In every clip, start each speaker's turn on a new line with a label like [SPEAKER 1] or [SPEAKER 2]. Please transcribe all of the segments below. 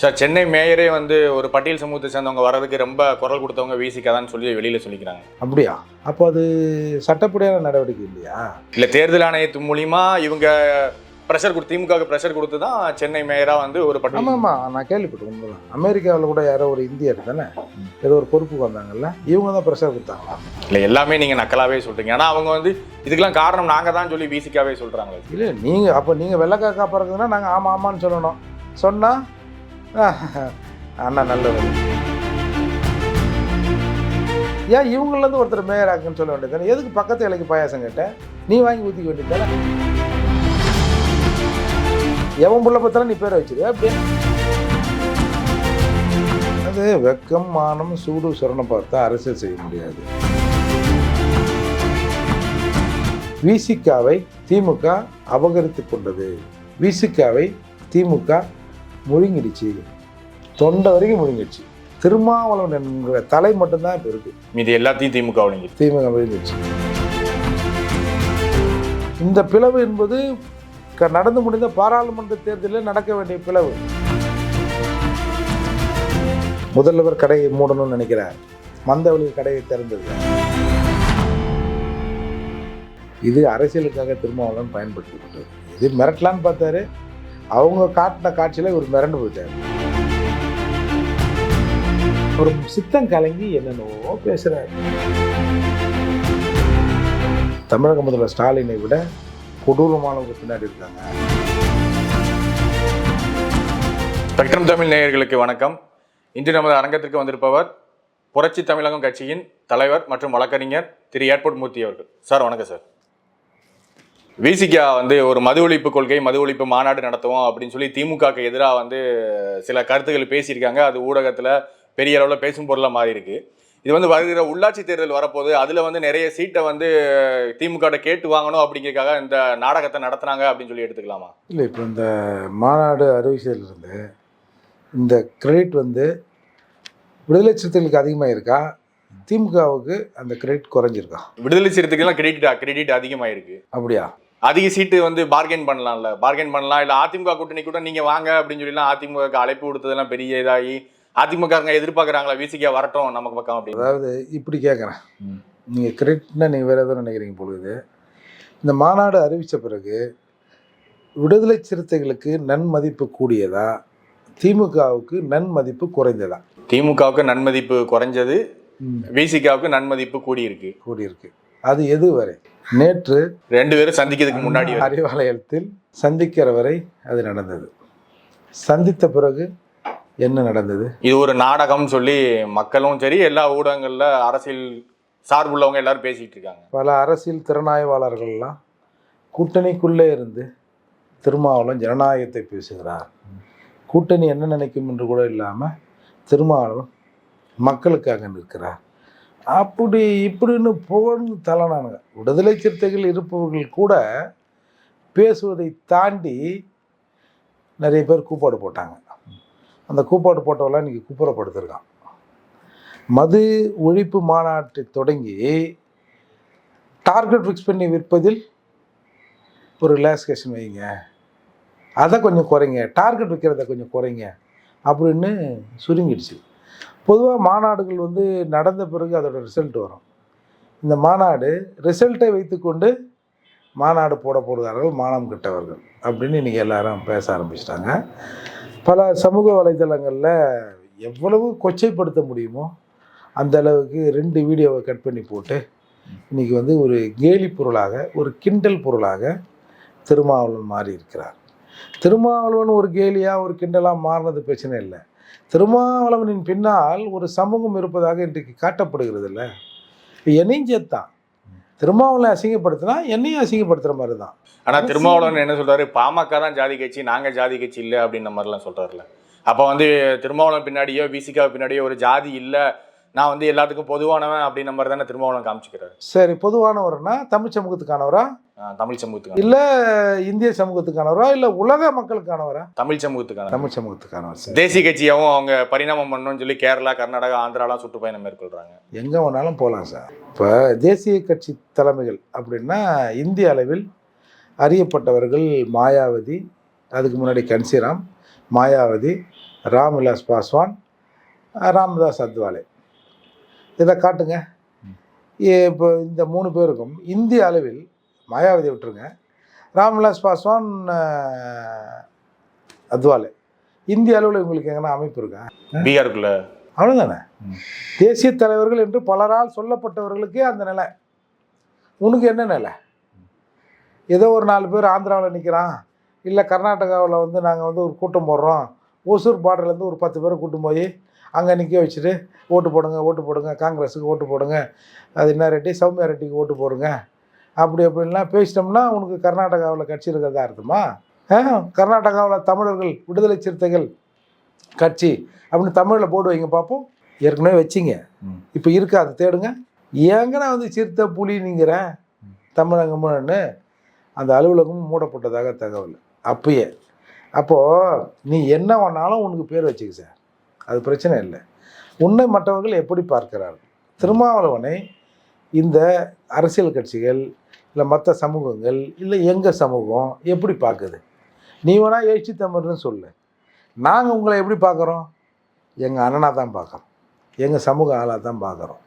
[SPEAKER 1] Sir Chennai மேயரே வந்து ஒரு பட்டியல் சமூகத்தை சேர்ந்தவங்க வர்றதுக்கு ரொம்ப குரல் கொடுத்தவங்க வீசிக்காதான்னு சொல்லி வெளியில சொல்லிக்கிறாங்க.
[SPEAKER 2] அப்படியா? அப்போ அது சட்டப்படியான நடவடிக்கை இல்லையா?
[SPEAKER 1] இல்ல தேர்தல் ஆணையத்து மூலியமா இவங்க ப்ரெஷர் கொடுத்து திமுக ப்ரெஷர் கொடுத்து தான் சென்னை மேயரா வந்து ஒரு பட்டியல்.
[SPEAKER 2] ஆமாம் ஆமாம் நான் கேள்விப்பட்டேன் உண்மைதான். அமெரிக்காவில் கூட யாரோ ஒரு இந்தியர் தானே? ஏதோ ஒரு பொறுப்புக்கு வந்தாங்கல்ல. இவங்க தான் ப்ரெஷர் கொடுத்தாங்களா?
[SPEAKER 1] இல்ல எல்லாமே நீங்க நக்கலாவே சொல்றீங்க. ஆனா அவங்க வந்து இதுக்கெல்லாம் காரணம் நாங்க தான் சொல்லி வீசிக்காவே சொல்றாங்க
[SPEAKER 2] இல்லை நீங்கள் அப்போ நீங்கள் வெள்ளைக்காக்கா பிறகுதுன்னா நாங்கள் ஆமாம் ஆமான்னு சொல்லணும். சொன்னால் அண்ணா நல்லவர். ஏன் இவங்களேருந்து ஒருத்தர் மேயர் ஆக்குன்னு சொல்ல வேண்டியது தானே? எதுக்கு பக்கத்து இலைக்கு பாயாசம் கேட்டேன் நீ வாங்கி ஊற்றிக்க வேண்டியது எவன் புள்ள பத்திரம் நீ பேரை வச்சிரு அப்படி அது வெக்கம் மானம் சூடு சுரணம் பார்த்தா அரசியல் செய்ய முடியாது. விசிகாவை திமுக அபகரித்து கொண்டது. விசிகாவை திமுக முழுங்கிடுச்சு. தொண்டை வரைக்கும் முழுங்கிடுச்சு. திருமாவளவன் என்கிற தலை மட்டும்தான் இப்போ இருக்கு.
[SPEAKER 1] மீதி எல்லாத்தையும் திமுக ஒழுங்கிது
[SPEAKER 2] திமுக முழுங்கிடுச்சு இந்த பிளவு என்பது நடந்து முடிந்த பாராளுமன்ற தேர்தலில் நடக்க வேண்டிய பிளவு. முதல்வர் கடையை மூடணும்னு நினைக்கிறார். மந்தவெளி கடையை திறந்தது. இது அரசியலுக்காக திருமாவளவன் பயன்படுத்தப்பட்டது இது மிரட்டலான்னு பார்த்தாரு. அவங்க காட்டின காட்சியில் இவர் மிரண்டு போயிட்டார். ஒரு சித்தம் கலங்கி என்னென்னவோ பேசுகிறார் தமிழக முதல்வர் ஸ்டாலினை விட கொடூரமானவங்க பின்னாடி இருக்காங்க.
[SPEAKER 1] ஸ்பெக்ட்ரம் தமிழ் நேயர்களுக்கு வணக்கம். இன்று நமது அரங்கத்திற்கு வந்திருப்பவர் புரட்சி தமிழகம் கட்சியின் தலைவர் மற்றும் வழக்கறிஞர் திரு ஏர்போர்ட் மூர்த்தி அவர்கள். சார் வணக்கம் சார். விசிகா வந்து ஒரு மது ஒழிப்பு கொள்கை மது ஒழிப்பு மாநாடு நடத்துவோம் அப்படின்னு சொல்லி திமுகக்கு எதிராக வந்து சில கருத்துக்கள் பேசியிருக்காங்க. அது ஊடகத்தில் பெரிய அளவில் பேசும் பொருளாக மாறி இருக்கு இது வந்து வருகிற உள்ளாட்சி தேர்தல் வரப்போகுது அதில் வந்து நிறைய சீட்டை வந்து திமுக கேட்டு வாங்கணும் அப்படிங்கிறதுக்காக இந்த நாடகத்தை நடத்துனாங்க அப்படின்னு சொல்லி எடுத்துக்கலாமா?
[SPEAKER 2] இல்லை இப்போ இந்த மாநாடு அறிவிச்சதுலேருந்து இந்த கிரெடிட் வந்து விடுதலை சிறுத்தைகளுக்கு அதிகமாக இருக்கா? திமுகவுக்கு அந்த கிரெடிட் குறைஞ்சிருக்கா?
[SPEAKER 1] விடுதலை சிறுத்தைகள்லாம் கிரெடிட் கிரெடிட் அதிகமாயிருக்கு.
[SPEAKER 2] அப்படியா?
[SPEAKER 1] அதிக சீட்டு வந்து பார்கெயின் பண்ணலாம்ல. பார்கெயின் பண்ணலாம். இல்லை அதிமுக கூட்டணி கூட நீங்க வாங்க அப்படின்னு சொல்லிலாம் அதிமுக அழைப்பு கொடுத்ததெல்லாம் பெரிய இதாகி அதிமுக எதிர்பார்க்குறாங்களா? விசிகா வரட்டும் நமக்கு பக்கம் அப்படின்னு.
[SPEAKER 2] அதாவது இப்படி கேட்குறேன். நீங்கள் கிரெடிட்னா நீங்கள் வேறு எதுவும் நினைக்கிறீங்க பொழுது இந்த மாநாடு அறிவித்த பிறகு விடுதலை சிறுத்தைகளுக்கு நன்மதிப்பு கூடியதா? திமுகவுக்கு நன்மதிப்பு குறைந்ததா?
[SPEAKER 1] திமுகவுக்கு நன்மதிப்பு குறைஞ்சது. விசிகாவுக்கு நன்மதிப்பு கூடியிருக்கு.
[SPEAKER 2] கூடியிருக்கு. அது எது வரை? நேற்று
[SPEAKER 1] ரெண்டு பேரும் சந்திக்கிறதுக்கு முன்னாடி.
[SPEAKER 2] அறிவாலயத்தில் சந்திக்கிற வரை அது நடந்தது. சந்தித்த பிறகு என்ன நடந்தது?
[SPEAKER 1] இது ஒரு நாடகம்னு சொல்லி மக்களும் சரி எல்லா ஊடகங்கள்ல அரசியல் சார்புள்ளவங்க எல்லாரும் பேசிட்டு இருக்காங்க.
[SPEAKER 2] பல அரசியல் திறனாய்வாளர்கள்லாம் கூட்டணிக்குள்ளே இருந்து திருமாவளவன் ஜனநாயகத்தை பேசுகிறார். கூட்டணி என்ன நினைக்கும் என்று கூட இல்லாமல் திருமாவளவன் மக்களுக்காக நிற்கிறார். அப்படி இப்படின்னு புகழ்ந்து தலனானுங்க விடுதலை சிறுத்தைகள் இருப்பவர்கள் கூட பேசுவதை தாண்டி நிறைய பேர் கூப்பாடு போட்டாங்க. அந்த கூப்பாடு போட்டவெல்லாம் இன்றைக்கி கூப்புறப்படுத்திருக்கான். மது ஒழிப்பு மாநாட்டை தொடங்கி டார்கெட் ஃபிக்ஸ் பண்ணி விற்பதில் ஒரு ரிலாக்ஸேஷன் வைங்க. அதை கொஞ்சம் குறைங்க. டார்கெட் வைக்கிறத கொஞ்சம் குறைங்க. அப்படின்னு சுருங்கிடுச்சு. பொதுவாக மாநாடுகள் வந்து நடந்த பிறகு அதோட ரிசல்ட் வரும். இந்த மாநாடு ரிசல்ட்டை வைத்துக்கொண்டு மாநாடு போட போகிறார்கள் மானம் கெட்டவர்கள் அப்படின்னு இன்றைக்கி எல்லாரும் பேச ஆரம்பிச்சிட்டாங்க. பல சமூக வலைதளங்களில் எவ்வளவு கொச்சைப்படுத்த முடியுமோ அந்த அளவுக்கு ரெண்டு வீடியோவை கட் பண்ணி போட்டு இன்றைக்கி வந்து ஒரு கேலி பொருளாக ஒரு கிண்டல் பொருளாக திருமாவளவன் மாறி இருக்கிறார் திருமாவளவன் ஒரு கேலியாக ஒரு கிண்டலாக மாறினது பிரச்சனை இல்லை. திருமாவளவனின் பின்னால் ஒரு சமூகம் இருப்பதாக இன்றைக்கு காட்டப்படுகிறது இல்லை என்னையும் சேர்த்தான் திருமாவளவனை அசிங்கப்படுத்தினா என்னையும் அசிங்கப்படுத்துகிற மாதிரி தான்
[SPEAKER 1] ஆனா திருமாவளவன் என்ன சொல்றாரு? பாமக தான் ஜாதி கட்சி நாங்க ஜாதி கட்சி இல்லை அப்படின்ற மாதிரிலாம் சொல்றாருல அப்ப வந்து திருமாவளவன் பின்னாடியோ விசிகா பின்னாடியோ ஒரு ஜாதி இல்ல நான் வந்து எல்லாத்துக்கும் பொதுவானவன் அப்படின்ற மாதிரி தானே திருமாவளவன் காமிச்சுக்கிறாரு.
[SPEAKER 2] சரி பொதுவானவர்னா தமிழ் சமூகத்துக்கானவரா?
[SPEAKER 1] தமிழ் சமூகத்துக்கான.
[SPEAKER 2] இல்லை இந்திய சமூகத்துக்கானவரா? இல்லை உலக மக்களுக்கானவரா?
[SPEAKER 1] தமிழ் சமூகத்துக்கான.
[SPEAKER 2] தமிழ் சமூகத்துக்கானவர் சரி.
[SPEAKER 1] தேசிய கட்சியாவும் அவங்க பரிணாமம் பண்ணணும்னு சொல்லி கேரளா கர்நாடகா ஆந்திராலாம் சுற்றுப்பயணம் மேற்கொள்றாங்க.
[SPEAKER 2] எங்கே வேணாலும் போகலாம் சார். இப்போ தேசிய கட்சி தலைமைகள் அப்படின்னா இந்திய அளவில் அறியப்பட்டவர்கள் மாயாவதி அதுக்கு முன்னாடி கன்சிராம் மாயாவதி ராம்விலாஸ் பாஸ்வான் ராமதாஸ் அத்வாலே. இதை காட்டுங்க. இப்போ இந்த மூணு பேருக்கும் இந்திய அளவில் மாயாவதி விட்டுருங்க. ராம்விலாஸ் பாஸ்வான் அத்வாலே. இந்திய அளவில் உங்களுக்கு எங்கன்னா அமைப்பு இருக்கா?
[SPEAKER 1] பீகாருக்குள்ள.
[SPEAKER 2] அவ்வளோதானே. தேசிய தலைவர்கள் என்று பலரால் சொல்லப்பட்டவர்களுக்கே அந்த நிலை. உனக்கு என்ன நிலை? ஏதோ ஒரு நாலு பேர் ஆந்திராவில் நிற்கிறான் இல்லை கர்நாடகாவில் வந்து நாங்கள் வந்து ஒரு கூட்டம் போடுறோம். ஓசூர் பார்டர்லேருந்து ஒரு பத்து பேரை கூட்டும் போய் அங்கே நிற்க வச்சுட்டு ஓட்டு போடுங்க ஓட்டு போடுங்க காங்கிரஸுக்கு ஓட்டு போடுங்க அது என்ன ரெட்டி? சௌமியா ரெட்டிக்கு ஓட்டு போடுங்க. அப்படி அப்படின்லாம் பேசிட்டோம்னா உனக்கு கர்நாடகாவில் கட்சி இருக்கிறதா அர்த்தமா? கர்நாடகாவில் தமிழர்கள் விடுதலை சிறுத்தைகள் கட்சி அப்படின்னு தமிழில் போடு வைங்க பார்ப்போம் ஏற்கனவே வச்சிங்க. இப்போ இருக்கா? அதை தேடுங்க. ஏங்கண்ணா வந்து சிறுத்தை புலினிங்கிற தமிழகம்னு அந்த அலுவலகம் மூடப்பட்டதாக தகவல். அப்பயே. அப்போது நீ என்ன வேணாலும் உனக்கு பேர் வச்சுக்க சார். அது பிரச்சனை இல்லை. உன்னை மற்றவர்கள் எப்படி பார்க்கிறார்கள்? திருமாவளவனை இந்த அரசியல் கட்சிகள் இல்லை மற்ற சமூகங்கள் இல்லை எங்கள் சமூகம் எப்படி பார்க்குது? நீ வேணா எழுச்சி தமிழ்னு சொல்லு. நாங்கள் உங்களை எப்படி பார்க்குறோம்? எங்கள் அண்ணனாக தான் பார்க்குறோம். எங்கள் சமூக ஆளாக தான் பார்க்குறோம்.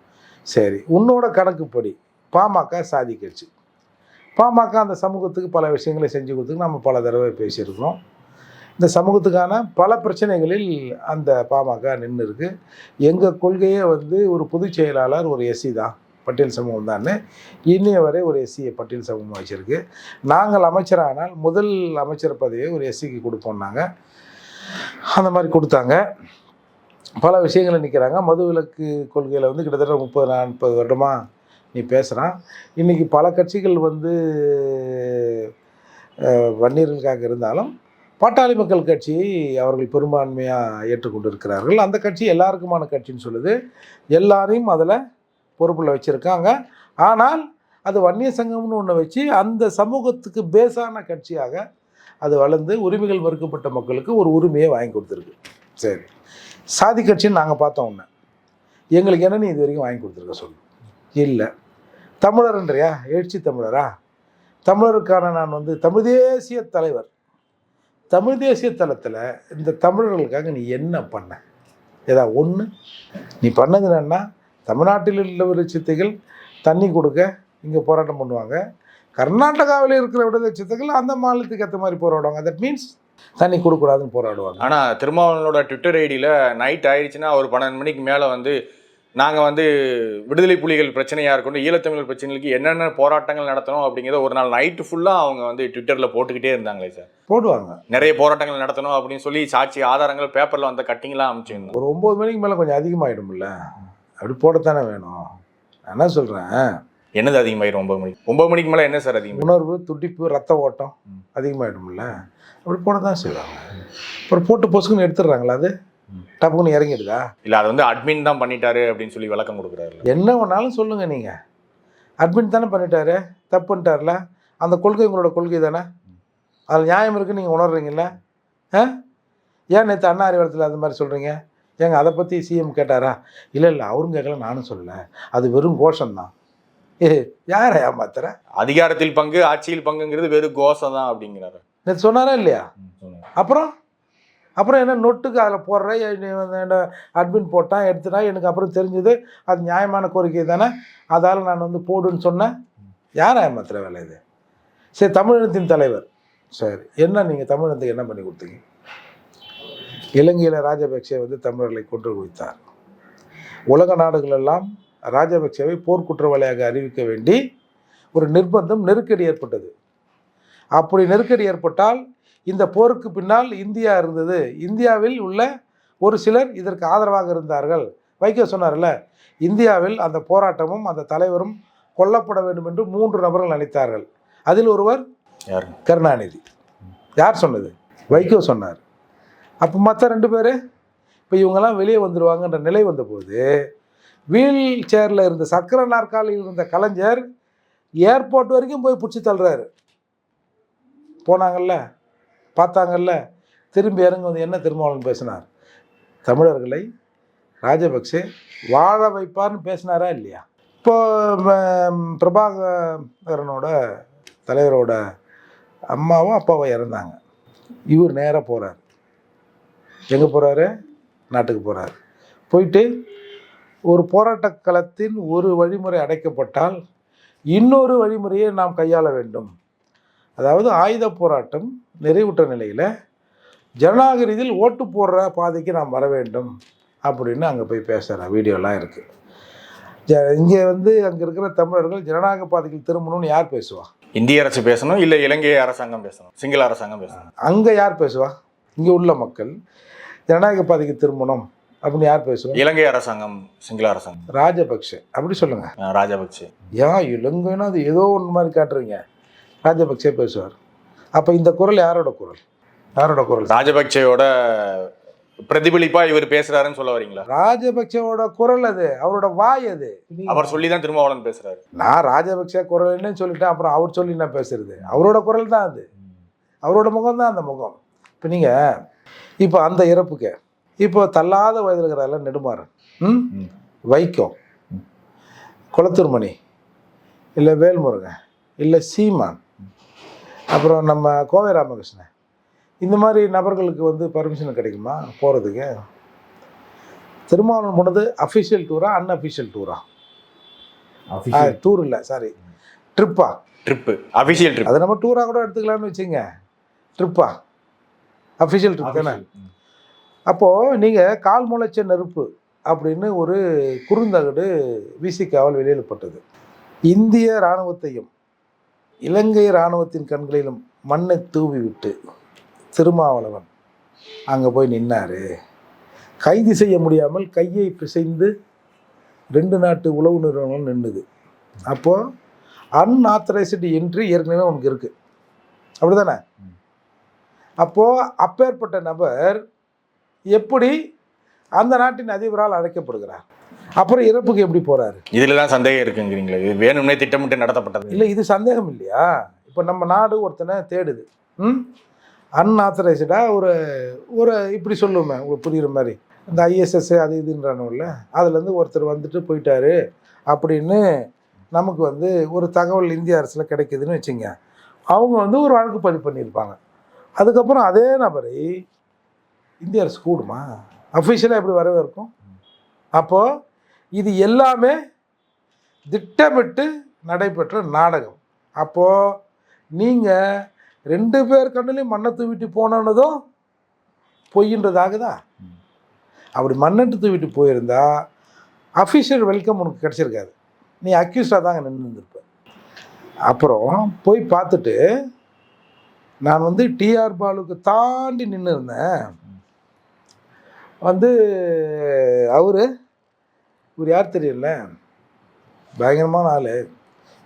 [SPEAKER 2] சரி உன்னோட கணக்குப்படி பாமக சாதி கட்சி. பாமக அந்த சமூகத்துக்கு பல விஷயங்களை செஞ்சு கொடுத்துக்கு நம்ம பல தடவை பேசியிருக்கிறோம். இந்த சமூகத்துக்கான பல பிரச்சனைகளில் அந்த பாமக நின்று இருக்கு எங்கள் கொள்கையே வந்து ஒரு பொதுச் செயலாளர் ஒரு எஸ்சி தான் பட்டியல் சமூகம் தான் இன்னைய வரை ஒரு எஸ்சியை பட்டியல் சமூகம் வச்சுருக்கு. நாங்கள் அமைச்சரானால் முதல் அமைச்சர் பதவியை ஒரு எஸ்சிக்கு கொடுப்போம் நாங்கள் அந்த மாதிரி கொடுத்தாங்க. பல விஷயங்களை நிற்கிறாங்க மது விலக்கு கொள்கையில் வந்து கிட்டத்தட்ட முப்பது நாற்பது வருடமாக நீ பேசுகிறான் இன்றைக்கி பல கட்சிகள் வந்து வன்னியர்களுக்காக இருந்தாலும் பாட்டாளி மக்கள் கட்சியை அவர்கள் பெரும்பான்மையாக ஏற்றுக்கொண்டு இருக்கிறார்கள் அந்த கட்சி எல்லாருக்குமான கட்சின்னு சொல்லுது. எல்லாரையும் அதில் பொறுப்பில் வச்சுருக்காங்க. ஆனால் அது வன்னிய சங்கம்னு ஒன்று வச்சு அந்த சமூகத்துக்கு பேஸான கட்சியாக அது வளர்ந்து உரிமைகள் மறுக்கப்பட்ட மக்களுக்கு ஒரு உரிமையை வாங்கி கொடுத்துருக்கு. சரி. சாதி கட்சின்னு நாங்கள் பார்த்தோம் ஒன்று எங்களுக்கு என்ன நீ இது வரைக்கும் வாங்கி கொடுத்துருக்க சொல்லு. இல்லை. தமிழர்ன்றியா எழுச்சி தமிழரா? தமிழருக்கான நான் வந்து தமிழ் தேசிய தலைவர். தமிழ் தேசிய தளத்தில் இந்த தமிழர்களுக்காக நீ என்ன பண்ண? ஏதா ஒன்று நீ பண்ணது என்னென்னா தமிழ்நாட்டில் உள்ள விடுதலை சித்தைகள் தண்ணி கொடுக்க இங்கே போராட்டம் பண்ணுவாங்க. கர்நாடகாவில் இருக்கிற விடுதலை சித்தைகள் அந்த மாநிலத்துக்கு ஏற்ற மாதிரி போராடுவாங்க. தட் மீன்ஸ் தண்ணி கொடுக்கூடாதுன்னு போராடுவாங்க.
[SPEAKER 1] ஆனால் திருமாவளவனோட ட்விட்டர் ஐடியில் நைட் ஆயிடுச்சுன்னா ஒரு பன்னெண்டு மணிக்கு மேலே வந்து நாங்கள் வந்து விடுதலை புலிகள் பிரச்சனையாக இருக்கட்டும் ஈழத்தமிழர் பிரச்சனைகளுக்கு என்னென்ன போராட்டங்கள் நடத்தணும் அப்படிங்கிறத ஒரு நாள் நைட்டு ஃபுல்லாக அவங்க வந்து ட்விட்டரில் போட்டுக்கிட்டே இருந்தாங்களே சார்
[SPEAKER 2] போடுவாங்க.
[SPEAKER 1] நிறைய போராட்டங்கள் நடத்தணும் அப்படின்னு சொல்லி சாட்சி ஆதாரங்கள் பேப்பரில் வந்த கட்டிங்லாம் அமைச்சிருந்தோம்
[SPEAKER 2] ஒரு ஒம்பது மணிக்கு மேலே கொஞ்சம் அதிகமாகிடும்ல அப்படி போடத்தானே வேணும். நான் என்ன சொல்கிறேன்
[SPEAKER 1] என்னது அதிகமாயிரும் ஒன்பது மணிக்கு? ஒன்பது மணிக்கு மேலே என்ன சார் அதிகம்
[SPEAKER 2] உணர்வு துடிப்பு ரத்த ஓட்டம். அதிகமாகிடும்ல அப்படி போட தான் செய்வாங்க. அப்புறம் போட்டு பொசுக்குன்னு எடுத்துடுறாங்களா அது?
[SPEAKER 1] ம்.
[SPEAKER 2] டப்புக்குன்னு இறங்கிடுதா?
[SPEAKER 1] இல்லை அதை வந்து அட்மின் தான் பண்ணிட்டாரு அப்படின்னு சொல்லி விளக்கம் கொடுக்குறாரு
[SPEAKER 2] என்ன வேணாலும் சொல்லுங்கள் நீங்கள் அட்மிட் தானே பண்ணிட்டாரு? தப்பு பண்ணிட்டார்ல அந்த கொள்கை உங்களோட கொள்கை தானே? அதில் நியாயம் இருக்குன்னு நீங்கள் உணர்றீங்கல்ல? ஆ? ஏன் நேற்று அண்ணா அறிவாளத்தில் அந்த மாதிரி சொல்கிறீங்க ஏங்க அதை பற்றி சிஎம் கேட்டாரா? இல்லை இல்லை அவரும் கேட்கல நானும் சொல்லலை. அது வெறும் கோஷம்தான் ஏ யாரை ஏமாத்துற?
[SPEAKER 1] அதிகாரத்தில் பங்கு ஆட்சியில் பங்குங்கிறது வெறும் கோஷம் தான் அப்படிங்கிறாரு.
[SPEAKER 2] நேற்று சொன்னாரா இல்லையா? அப்புறம்? அப்புறம் என்ன நொட்டுக்கு அதில் போடுற அட்மின் போட்டான் எடுத்துட்டா எனக்கு அப்புறம் தெரிஞ்சது அது நியாயமான கோரிக்கை தானே அதால் நான் வந்து போடுன்னு சொன்னேன். யார் ஏமாத்துற வேலை இது? சரி தமிழினத்தின் தலைவர். சரி என்ன நீங்கள் தமிழினத்துக்கு என்ன பண்ணி கொடுத்தீங்க? இலங்கையில் ராஜபக்சே வந்து தமிழர்களை கொன்று குவித்தார். உலக நாடுகளெல்லாம் ராஜபக்சேவை போர்க்குற்றவாளியாக அறிவிக்க வேண்டி ஒரு நிர்பந்தம் நெருக்கடி ஏற்பட்டது. அப்படி நெருக்கடி ஏற்பட்டால் இந்த போருக்கு பின்னால் இந்தியா இருந்தது. இந்தியாவில் உள்ள ஒரு சிலர் இதற்கு ஆதரவாக இருந்தார்கள். வைகோ சொன்னார்ல இந்தியாவில் அந்த போராட்டமும் அந்த தலைவரும் கொல்லப்பட வேண்டும் என்று மூன்று நபர்கள் நினைத்தார்கள். அதில் ஒருவர்
[SPEAKER 1] யாரு?
[SPEAKER 2] கருணாநிதி. யார் சொன்னது? வைகோ சொன்னார். அப்போ மற்ற ரெண்டு பேர்? இப்போ இவங்கெல்லாம் வெளியே வந்துடுவாங்கன்ற நிலை வந்தபோது வீல் சேரில் இருந்த சக்கர நாற்காலியில் இருந்த கலைஞர் ஏர்போர்ட் வரைக்கும் போய் பிடிச்சி தள்ளுறாரு. போனாங்கல்ல? பார்த்தாங்கல்ல திரும்பி இறங்க வந்து என்ன திருமாவளவன் பேசினார்? தமிழர்களை ராஜபக்சே வாழ வைப்பார்னு பேசினாரா இல்லையா? இப்போ பிரபாகரனோட தலைவரோட அம்மாவும் அப்பாவும் இறந்தாங்க. இவர் நேராக போகிறார் எங்கே போகிறாரு நாட்டுக்கு போகிறார் போயிட்டு ஒரு போராட்டக் களத்தின் ஒரு வழிமுறை அடைக்கப்பட்டால் இன்னொரு வழிமுறையை நாம் கையாள வேண்டும். அதாவது ஆயுத போராட்டம் நிறைவுற்ற நிலையில் ஜனநாயக ரீதியில் ஓட்டு போடுற பாதைக்கு நாம் வர வேண்டும் அப்படின்னு அங்கே போய் பேசுகிறார் வீடியோலாம் இருக்குது ஜ இங்கே வந்து அங்கே இருக்கிற தமிழர்கள் ஜனநாயக பாதைக்கு திரும்பணும்னு யார் பேசுவா?
[SPEAKER 1] இந்திய அரசு பேசணும் இல்ல இலங்கை அரசாங்கம் பேசணும் சிங்கள அரசாங்கம் பேசணும்?
[SPEAKER 2] அங்கே யார் பேசுவா? இங்கே உள்ள மக்கள் ஜனநாயக பாதைக்கு திரும்பணும் அப்படின்னு யார் பேசுவா?
[SPEAKER 1] இலங்கை அரசாங்கம் சிங்கள அரசாங்கம்.
[SPEAKER 2] ராஜபக்ஷ அப்படி சொல்லுங்க.
[SPEAKER 1] அஹ் ராஜபக்சே
[SPEAKER 2] ஏன் இலங்கைன்னா அது ஏதோ ஒன்று மாதிரி காட்டுறீங்க. ராஜபக்சே பேசுவார். அப்போ இந்த குரல் யாரோட குரல்? யாரோட குரல்?
[SPEAKER 1] ராஜபக்சேயோட பிரதிபலிப்பா இவர் பேசுறாருன்னு சொல்ல வரீங்களா?
[SPEAKER 2] ராஜபக்சேவோட குரல் அது அவரோட வாய் அது.
[SPEAKER 1] அவர் சொல்லி தான் திருமாவளவன் பேசுறாரு.
[SPEAKER 2] நான் ராஜபக்சே குரல்னு சொல்லிட்டேன் அப்புறம் அவர் சொல்லி நான் பேசுறது. அவரோட குரல் தான் அது. அவரோட முகம் தான் அந்த முகம். இப்போ நீங்கள் இப்போ அந்த இறப்புக்கு இப்போ தள்ளாத வயதில் இருக்கிறாரில்ல நெடுமாறன் ம்
[SPEAKER 1] ம்.
[SPEAKER 2] வைக்கம் குளத்தூர்மணி இல்லை வேல்முருகன் இல்லை சீமான் அப்புறம் நம்ம கோவை ராமகிருஷ்ணன். இந்த மாதிரி நபர்களுக்கு வந்து பர்மிஷன் கிடைக்குமா? போகிறதுக்கு திருமாவளவன் போனது அஃபிஷியல் டூரா அன்அஃபிஷியல் டூரா டூர் இல்லை சாரி ட்ரிப்பா
[SPEAKER 1] ட்ரிப்பு அபிஷியல் ட்ரிப்
[SPEAKER 2] அதை நம்ம டூராக கூட எடுத்துக்கலாம்னு வச்சுங்க. ட்ரிப்பா அஃபிஷியல் ட்ரிப் தானே? அப்போது நீங்கள் கால் முளைச்ச நெருப்பு அப்படின்னு ஒரு குறுந்தகடு விசிகாவல் வெளியிடப்பட்டது. இந்திய இராணுவத்தையும் இலங்கை இராணுவத்தின் கண்களிலும் மண்ணை தூவி விட்டு திருமாவளவன் அங்கே போய் நின்னாரு. கைது செய்ய முடியாமல் கையை பிசைந்து ரெண்டு நாட்டு உளவு நிறுவனம் நின்றுது அப்போது அன்ஆத்தரைஸ்டு என்ட்ரி ஏற்கனவே உனக்கு இருக்குது அப்படிதானே? அப்போது அப்பேற்பட்ட நபர் எப்படி அந்த நாட்டின் அதிபரால் அழைக்கப்படுகிறார்? அப்புறம் இறப்புக்கு எப்படி போறாரு?
[SPEAKER 1] இதுல தான் சந்தேகம் இருக்குங்கிறீங்களா. இது வேணும்னே திட்டமிட்டு நடத்தப்பட்டது.
[SPEAKER 2] இல்லை இது சந்தேகம் இல்லையா? இப்போ நம்ம நாடு ஒருத்தனை தேடுது. ம்? அன்ஆத்தரைஸ்டாக ஒரு ஒரு இப்படி சொல்லுவோமே புரியுற மாதிரி. இந்த ஐஎஸ்எஸ் அது இதுன்றானுல்ல அதுலேருந்து ஒருத்தர் வந்துட்டு போயிட்டாரு அப்படின்னு நமக்கு வந்து ஒரு தகவல் இந்திய அரசில் கிடைக்குதுன்னு வச்சுங்க. அவங்க வந்து ஒரு வழக்கு பதிவு பண்ணியிருப்பாங்க. அதுக்கப்புறம் அதே நபரை இந்திய அரசு கூடுமா? அஃபிஷியலாக எப்படி வரவே இருக்கும் அப்போது இது எல்லாமே திட்டமிட்டு நடைபெற்ற நாடகம். அப்போது நீங்கள் ரெண்டு பேர் கண்ணிலையும் மண்ணை தூவிட்டு போனதும் பொய்ன்றதாகுதா அப்படி மண்ணெட்டு தூவிட்டு போயிருந்தா அஃபிஷியல் வெல்கம் உனக்கு கிடச்சிருக்காது. நீ அக்யூஸ்டாக தாங்க நின்று இருந்திருப்ப. அப்புறம் போய் பார்த்துட்டு நான் வந்து டிஆர் பாலுக்கு தாண்டி நின்று இருந்தேன். வந்து அவர் இவர் யார் தெரியல? பயங்கரமான ஆள்.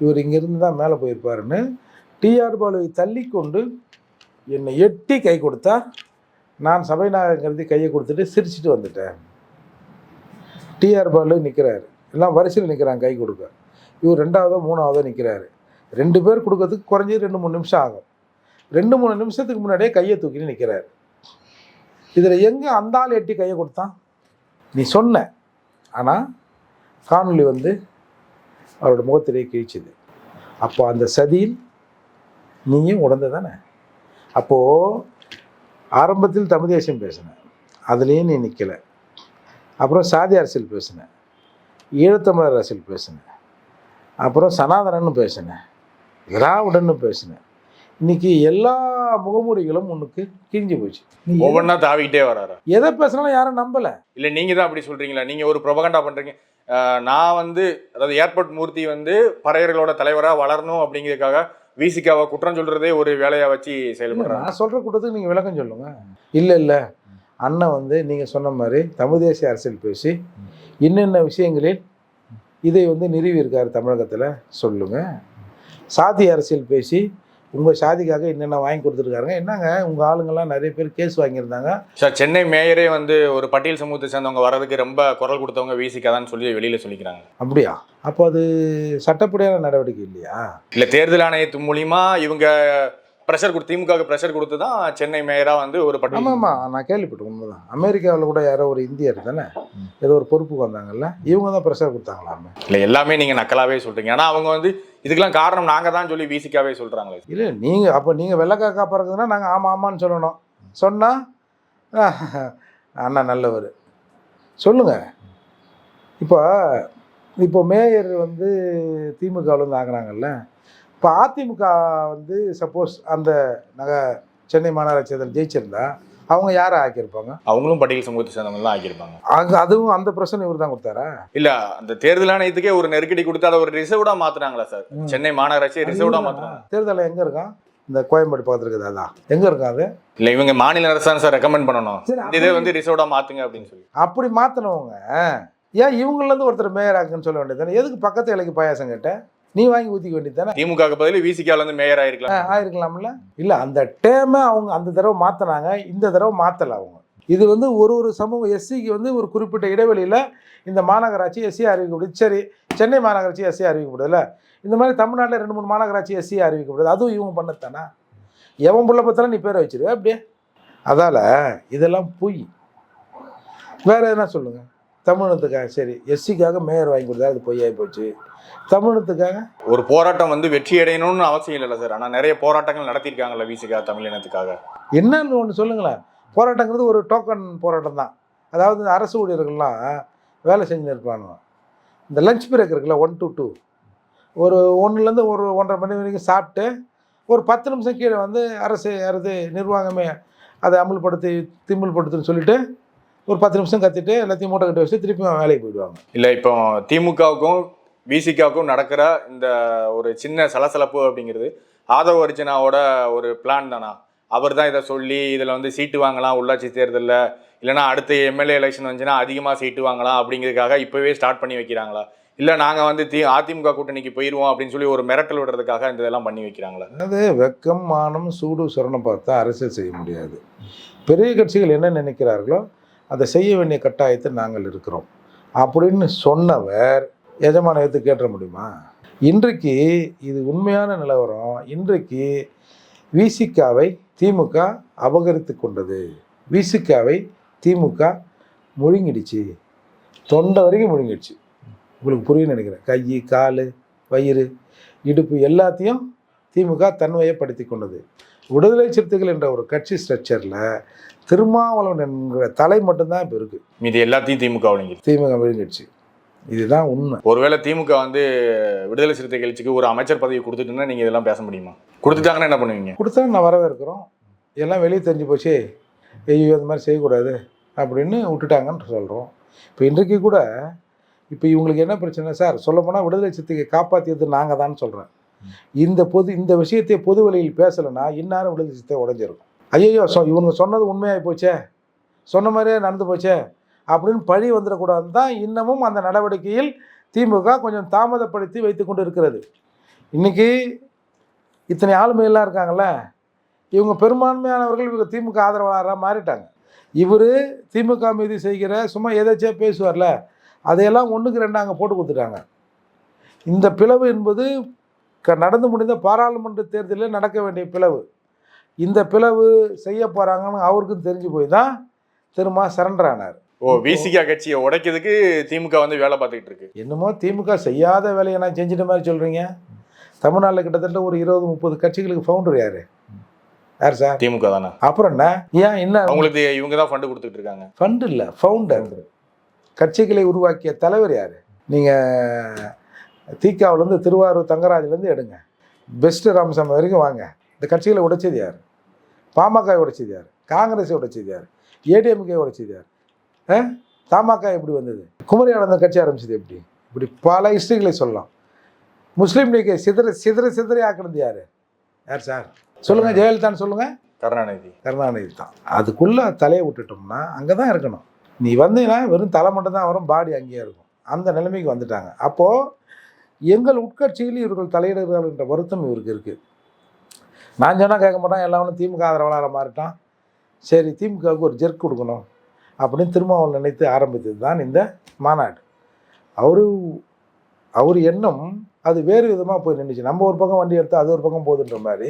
[SPEAKER 2] இவர் இங்கேருந்து தான் மேலே போயிருப்பாருன்னு டிஆர் பாலுவை தள்ளி கொண்டு என்னை எட்டி கை கொடுத்தா நான் சபைநாயகன் கருதி கையை கொடுத்துட்டு சிரிச்சிட்டு வந்துட்டேன். டிஆர் பாலு நிற்கிறாரு எல்லாம் வரிசையில் நிற்கிறாங்க கை கொடுக்க. இவர் ரெண்டாவதோ மூணாவதோ நிற்கிறாரு ரெண்டு பேர் கொடுக்கறதுக்கு குறைஞ்சது ரெண்டு மூணு நிமிஷம் ஆகும். ரெண்டு மூணு நிமிஷத்துக்கு முன்னாடியே கையை தூக்கிட்டு நிற்கிறாரு இதில் எங்கே அந்த ஆள் எட்டி கையை கொடுத்தான்? நீ சொன்ன. ஆனால் காணொளி வந்து அவரோட முகத்திலேயே கிழிச்சுது. அப்போ அந்த சதியில் நீயும் உடந்த தானே? அப்போது ஆரம்பத்தில் தமிழ் தேசியம் பேசினேன் அதுலேயும் நீ நிற்கலை அப்புறம் சாதி அரசியல் பேசினேன் ஈழத்தமிழர் அரசியல் பேசினேன் அப்புறம் சனாதனன்னு பேசினேன் திராவிடன்னு பேசினேன் இன்னைக்கு எல்லா முகமூடிகளும் உனக்கு கிழிஞ்சு போச்சு.
[SPEAKER 1] ஒவ்வொன்றா தாவிக்கிட்டே வராரா?
[SPEAKER 2] எதை பேசினாலும் யாரும் நம்பலை.
[SPEAKER 1] இல்ல நீங்க தான் அப்படி சொல்றீங்களா? நீங்க ஒரு ப்ரொபகண்டா பண்றீங்க. அஹ் நான் வந்து அதாவது ஏர்போர்ட் மூர்த்தி வந்து பறையர்களோட தலைவரா வளரணும் அப்படிங்கிறதுக்காக விசிகாவை குற்றம் சொல்றதே ஒரு வேலையா வச்சு செயல்படுறாங்க.
[SPEAKER 2] நான் சொல்கிற கூட்டத்துக்கு நீங்கள் விளக்கம் சொல்லுங்க. இல்லை இல்லை. அண்ணன் வந்து நீங்கள் சொன்ன மாதிரி தமிழ் தேசிய அரசியல் பேசி என்னென்ன விஷயங்களில் இதை வந்து நிறுவியிருக்காரு தமிழகத்தில் சொல்லுங்க. சாதி அரசியல் பேசி உங்கள் சாதிக்காக என்னென்ன வாங்கி கொடுத்துருக்காருங்க? என்னங்க? உங்கள் ஆளுங்கெல்லாம் நிறைய பேர் கேஸ் வாங்கியிருந்தாங்க.
[SPEAKER 1] சார் சென்னை மேயரே வந்து ஒரு பட்டியல் சமூகத்தை சேர்ந்தவங்க வர்றதுக்கு ரொம்ப குரல் கொடுத்தவங்க விசிகாதான்னு சொல்லி வெளியில சொல்லிக்கிறாங்க.
[SPEAKER 2] அப்படியா? அப்போ அது சட்டப்படியான நடவடிக்கை இல்லையா?
[SPEAKER 1] இல்ல தேர்தல் ஆணையத்து மூலியமா இவங்க ப்ரெஷர் கொடுத்து திமுக ப்ரெஷர் கொடுத்து தான் சென்னை மேயரா வந்து ஒரு பட்டியல்
[SPEAKER 2] ஆமாம் ஆமாம் நான் கேள்விப்பட்டேன் உண்மைதான். அமெரிக்காவில் கூட யாரோ ஒரு இந்தியர் தானே? ஏதோ ஒரு பொறுப்புக்கு வந்தாங்கல்ல? இவங்க தான் ப்ரெஷர் கொடுத்தாங்களாமே?
[SPEAKER 1] இல்ல எல்லாமே நீங்க நக்கலாவே சொல்றீங்க. ஆனா அவங்க வந்து இதுக்கெல்லாம் காரணம் நாங்க தான் சொல்லி வீசிக்காவே சொல்றாங்களே.
[SPEAKER 2] இல்லை நீங்கள் அப்போ நீங்கள் வெள்ளைக்காக்கா காப்பாறதுன்னா நாங்கள் ஆமாம் ஆமான்னு சொல்லணும். சொன்னால் அண்ணா நல்லவர். சொல்லுங்க. இப்போ இப்போ மேயர் வந்து திமுகவிலேருந்து ஆகுறாங்கல்ல இப்போ அதிமுக வந்து சப்போஸ் அந்த நகை சென்னை மாநகராட்சி தேர்தல் ஜெயிச்சிருந்தா அவங்க யாரை ஆக்கியிருப்பாங்க?
[SPEAKER 1] அவங்களும் பட்டியல் சமூகத்தை சேர்ந்தவங்க தான் ஆக்கியிருப்பாங்க.
[SPEAKER 2] அங்கே அதுவும் அந்த பிரச்சனை இவர் தான் கொடுத்தாரா?
[SPEAKER 1] இல்ல அந்த தேர்தல் ஆணையத்துக்கே ஒரு நெருக்கடி கொடுத்து அதை ஒரு ரிசர்வ்டா மாத்துறாங்களா சார். சென்னை மாநகராட்சி ரிசர்வ்டா மாத்துறாங்க.
[SPEAKER 2] தேர்தலில் எங்கே இருக்கான்? இந்த கோயம்பேடு பக்கத்தில் இருக்குது அதான். எங்கே இருக்கான் அது?
[SPEAKER 1] இல்ல இவங்க மாநில அரசு தான் சார் ரெக்கமெண்ட் பண்ணணும். இதை வந்து ரிசர்வ்டா மாத்துங்க அப்படின்னு சொல்லி.
[SPEAKER 2] அப்படி மாற்றினவங்க ஏன் இவங்களேருந்து ஒருத்தர் மேயர் ஆக்குன்னு சொல்ல வேண்டியது எதுக்கு பக்கத்து இலைக்கு பாயாசம் கேட்ட? நீ வாங்கி ஊற்றிக்க வேண்டியது தானே?
[SPEAKER 1] திமுக பதில் விசிகால இருந்து மேயர் ஆயிருக்கலாம்.
[SPEAKER 2] ஆயிருக்கலாம்ல? இல்லை அந்த டேமை அவங்க அந்த தடவை மாற்றினாங்க இந்த தடவை மாற்றலை அவங்க. இது வந்து ஒரு ஒரு சமூகம் எஸ்சிக்கு வந்து ஒரு குறிப்பிட்ட இடைவெளியில் இந்த மாநகராட்சி எஸ்சி அறிவிக்கப்படுது. சரி சென்னை மாநகராட்சி எஸ்சி அறிவிக்கப்படுதுல்ல இந்த மாதிரி தமிழ்நாட்டில் ரெண்டு மூணு மாநகராட்சி எஸ்சி அறிவிக்கப்படுது. அதுவும் இவங்க பண்ணத்தானே எவன் புள்ள பார்த்தாலும் நீ பேரை வச்சிருவே அப்படியே? அதால் இதெல்லாம் பொய். வேற என்ன சொல்லுங்க. தமிழகத்துக்காக சரி எஸ்சிக்காக மேயர் வாங்கி கொடுத்தா அது பொய்யாகி போச்சு. தமிழகத்துக்காக?
[SPEAKER 1] ஒரு போராட்டம் வந்து வெற்றி அடையணும்னு அவசியம் இல்லைல்ல சார். ஆனா நிறைய போராட்டங்கள் நடத்திருக்காங்கல்ல விசிகா தமிழ் இனத்துக்காக
[SPEAKER 2] என்னன்னு ஒன்று சொல்லுங்களேன். போராட்டங்கிறது ஒரு டோக்கன் போராட்டம் தான். அதாவது இந்த அரசு ஊழியர்கள்லாம் வேலை செஞ்சுன்னு இருப்பானுங்க இந்த லஞ்ச் பிரேக் இருக்குல்ல ஒன் டு டூ ஒரு ஒன்றுலேருந்து ஒரு ஒன்றரை மணி வரைக்கும் சாப்பிட்டு ஒரு பத்து நிமிஷம் கீழே வந்து அரசு அரசு நிர்வாகமே அதை அமல்படுத்தி திமுல்படுத்துன்னு சொல்லிட்டு ஒரு பத்து நிமிஷம் கத்திட்டு எல்லாத்தையும் மூட்டை கட்டி வச்சு திருப்பி வேலைக்கு போயிடுவாங்க.
[SPEAKER 1] இல்ல இப்போ திமுகவுக்கும் விசிகாவுக்கும் நடக்கிற இந்த ஒரு சின்ன சலசலப்பு அப்படிங்கிறது ஆதவ அர்ஜுனாவோட ஒரு பிளான் தானா? அவர் தான் இதை சொல்லி இதில் வந்து சீட்டு வாங்கலாம் உள்ளாட்சி தேர்தலில் இல்லைன்னா அடுத்த எம்எல்ஏ எலெக்ஷன் வந்துச்சுன்னா அதிகமாக சீட்டு வாங்கலாம் அப்படிங்கிறதுக்காக இப்போவே ஸ்டார்ட் பண்ணி வைக்கிறாங்களா? இல்லை நாங்கள் வந்து தி அதிமுக கூட்டணிக்கு போயிடுவோம் அப்படின்னு சொல்லி ஒரு மிரட்டல் விடுறதுக்காக இந்த இதெல்லாம் பண்ணி வைக்கிறாங்களா?
[SPEAKER 2] அதாவது வெக்கம் மானம் சூடு சுரணம் பார்த்தா அரசியல் செய்ய முடியாது. பெரிய கட்சிகள் என்ன நினைக்கிறார்களோ அதை செய்ய வேண்டிய கட்டாயத்தை நாங்கள் இருக்கிறோம். அப்படின்னு சொன்னவர் எஜமான எடுத்து கேட்ட முடியுமா? இன்றைக்கு இது உண்மையான நிலவரம். இன்றைக்கு விசிகாவை திமுக அபகரித்து கொண்டது. விசிகாவை திமுக முழுங்கிடுச்சு. தொண்டை வரைக்கும் முழுங்கிடுச்சு. உங்களுக்கு புரியும்னு நினைக்கிறேன். கை கால் வயிறு இடுப்பு எல்லாத்தையும் திமுக தன்மையப்படுத்தி கொண்டது. விடுதலை சிறுத்தைகள் என்ற ஒரு கட்சி ஸ்ட்ரக்சரில் திருமாவளவன் என்கிற தலை மட்டும்தான் இப்போ இருக்குது
[SPEAKER 1] மீதி எல்லாத்தையும் திமுக ஒழுங்கிது
[SPEAKER 2] திமுக விழுங்கிடுச்சு இதுதான் உண்மை.
[SPEAKER 1] ஒருவேளை திமுக வந்து விடுதலை சிறுத்தை கட்சிக்கு ஒரு அமைச்சர் பதவி கொடுத்துட்டுன்னா நீங்கள் இதெல்லாம் பேச முடியுமா? கொடுத்துட்டாங்கன்னா என்ன பண்ணுவீங்க?
[SPEAKER 2] கொடுத்தா நான் வரவேற்கிறோம். எல்லாம் வெளியே தெரிஞ்சு போச்சு. ஐயோ அந்த மாதிரி செய்யக்கூடாது அப்படின்னு விட்டுட்டாங்கன்னு சொல்கிறோம் இப்போ இன்றைக்கு கூட இப்போ இவங்களுக்கு என்ன பிரச்சனை? சார் சொல்லப்போனால் விடுதலை சிறுத்தையை காப்பாற்றியது நாங்கள் தான் சொல்கிறேன் இந்த பொது இந்த விஷயத்தை பொது வெளியில் பேசலைன்னா இன்னாரும் விடுதலை சிறுத்தை உடஞ்சிருக்கும். ஐயோ சொ இவங்க சொன்னது உண்மையாகி போச்சே. சொன்ன மாதிரியே நடந்து போச்சே. அப்படின்னு பழி வந்துடக்கூடாதுன்னு தான் இன்னமும் அந்த நடவடிக்கையில் திமுக கொஞ்சம் தாமதப்படுத்தி வைத்து கொண்டு இருக்கிறது இன்றைக்கி இத்தனை ஆளுமையெல்லாம் இருக்காங்கள்ல இவங்க பெரும்பான்மையானவர்கள் இவங்க திமுக ஆதரவாளராக மாறிட்டாங்க. இவர் திமுக மீது செய்கிற சும்மா எதாச்சியாக பேசுவார்ல அதையெல்லாம் ஒன்றுக்கு ரெண்டு அங்கே போட்டு கொடுத்துட்டாங்க. இந்த பிளவு என்பது க நடந்து முடிந்த பாராளுமன்ற தேர்தலில் நடக்க வேண்டிய பிளவு. இந்த பிளவு செய்ய போகிறாங்கன்னு அவருக்கும் தெரிஞ்சு போய் தான் திரும்ப சரண்டர் ஆனார்.
[SPEAKER 1] ஓ விசிகா கட்சியை உடைக்கிறதுக்கு திமுக வந்து வேலை பார்த்துக்கிட்டு இருக்கு.
[SPEAKER 2] என்னமோ திமுக செய்யாத வேலையை நான் செஞ்சிட்ட மாதிரி சொல்கிறீங்க தமிழ்நாட்டில் கிட்டத்தட்ட ஒரு இருபது முப்பது கட்சிகளுக்கு ஃபவுண்டர் யார்? யார் சார்?
[SPEAKER 1] திமுக தானே?
[SPEAKER 2] அப்புறம் என்ன? ஏன் என்ன?
[SPEAKER 1] அவங்களுக்கு இவங்க தான் ஃபண்டு கொடுத்துட்டு இருக்காங்க.
[SPEAKER 2] ஃபண்ட் இல்லை ஃபவுண்டர் கட்சிகளை உருவாக்கிய தலைவர் யார்? நீங்கள் தீக்காவிலேருந்து திருவாரூர் தங்கராஜ்லேருந்து எடுங்க. பெஸ்ட்டு ராமசாமி வரைக்கும் வாங்க. இந்த கட்சிகளை உடைச்சது யார்? பாமக உடைச்சது யார்? காங்கிரஸை உடைச்சது யார்? ஏடிஎம்கே உடைச்சது யார்? தமாக எப்படி வந்தது? குமரி ஆனந்த கட்சி ஆரம்பிச்சது எப்படி? இப்படி பல ஹிஸ்ட்ரிகளை சொல்லலாம். முஸ்லீம் லீக்கை சிதற சிதற சிதறி ஆக்கினது யார்? யார் சார்? சொல்லுங்கள் ஜெயலலிதான்னு சொல்லுங்கள்
[SPEAKER 1] கருணாநிதி.
[SPEAKER 2] கருணாநிதி தான். அதுக்குள்ளே தலையை விட்டுட்டோம்னா அங்கே தான் இருக்கணும். நீ வந்தீங்கன்னா வெறும் தலை மட்டும் தான் வரும் பாடி அங்கேயே இருக்கும். அந்த நிலைமைக்கு வந்துட்டாங்க. அப்போது எங்கள் உட்கட்சியில் இவர்கள் தலையிடுகிறார்கள் என்ற வருத்தம் இவருக்கு இருக்குது நான் சொன்னால் கேட்க மாட்டான் எல்லாமே திமுக ஆதரவாளராக மாறிட்டான். சரி திமுகவுக்கு ஒரு ஜெர்க் கொடுக்கணும் அப்படின்னு திருமாவளவன் நினைத்து ஆரம்பித்தது தான் இந்த மாநாடு. அவரு அவர் எண்ணம் அது வேறு விதமாக போய் நின்றுச்சு நம்ம ஒரு பக்கம் வண்டி எடுத்து அது ஒரு பக்கம் போகுதுன்ற மாதிரி.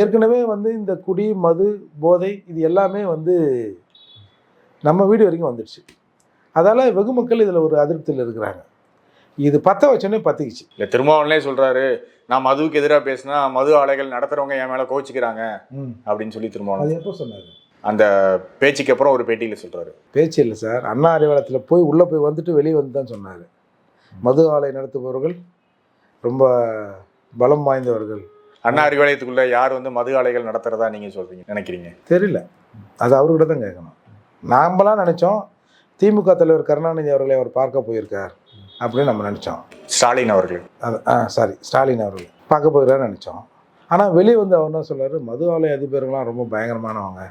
[SPEAKER 2] ஏற்கனவே வந்து இந்த குடி மது போதை இது எல்லாமே வந்து நம்ம வீடு வரைக்கும் வந்துடுச்சு. அதால் வெகு மக்கள் இதில் ஒரு அதிருப்தியில் இருக்கிறாங்க. இது பற்ற வச்சோன்னே பற்றிக்கிச்சு
[SPEAKER 1] இல்லை திருமாவளவனே சொல்கிறாரு நான் மதுவுக்கு எதிராக பேசினா மது ஆலைகள் நடத்துறவங்க என் மேல கோச்சிக்கிறாங்க அப்படின்னு சொல்லி திருமாவளவன்
[SPEAKER 2] அது எப்போ சொன்னார்?
[SPEAKER 1] அந்த பேச்சுக்கு அப்புறம் ஒரு பேட்டியில் சொல்றாரு.
[SPEAKER 2] பேச்சு இல்லை சார். அண்ணா அறிவாலயத்தில் போய் உள்ளே போய் வந்துட்டு வெளியே வந்து தான் சொன்னார் மது ஆலை நடத்துபவர்கள் ரொம்ப பலம் வாய்ந்தவர்கள்.
[SPEAKER 1] அண்ணா அறிவாலயத்துக்குள்ள யார் வந்து மது ஆலைகள் நடத்துறதா நீங்க சொல்றீங்க நினைக்கிறீங்க?
[SPEAKER 2] தெரியல. அது அவர்கிட்ட தான் கேட்கணும். நாம்பளாம் நினச்சோம் திமுக தலைவர் கருணாநிதி அவர்களை அவர் பார்க்க போயிருக்கார். அப்படின்னு நம்ம நினச்சோம்.
[SPEAKER 1] ஸ்டாலின் அவர்கள்.
[SPEAKER 2] ஆ சாரி ஸ்டாலின் அவர்கள். பார்க்க போயிருக்காருன்னு நினச்சோம். ஆனால் வெளியே வந்து அவர் என்ன சொல்றாரு? மது ஆலை அதிபர்கள்லாம் ரொம்ப பயங்கரமானவங்க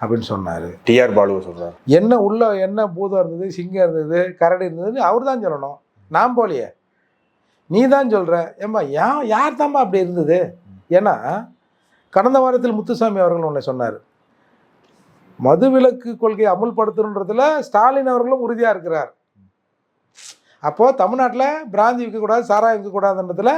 [SPEAKER 2] அப்படின்னு சொன்னார்.
[SPEAKER 1] டிஆர் பாலு சொல்றாரு.
[SPEAKER 2] என்ன உள்ள என்ன பூதம் இருந்தது சிங்கம் இருந்தது கரடி இருந்ததுன்னு அவர் தான் சொல்லணும். நான் போலியே. நீ தான் சொல்கிற ஏம்மா யா யார் தாம்மா அப்படி இருந்தது? ஏன்னா கடந்த வாரத்தில் முத்துசாமி அவர்கள் ஒன்று சொன்னார். மதுவிலக்கு கொள்கையை அமுல்படுத்தணுன்றதுல ஸ்டாலின் அவர்களும் உறுதியாக இருக்கிறார். அப்போது தமிழ்நாட்டில் பிராந்தி விற்கக்கூடாது சாராயம் விற்கக்கூடாதுன்றதுல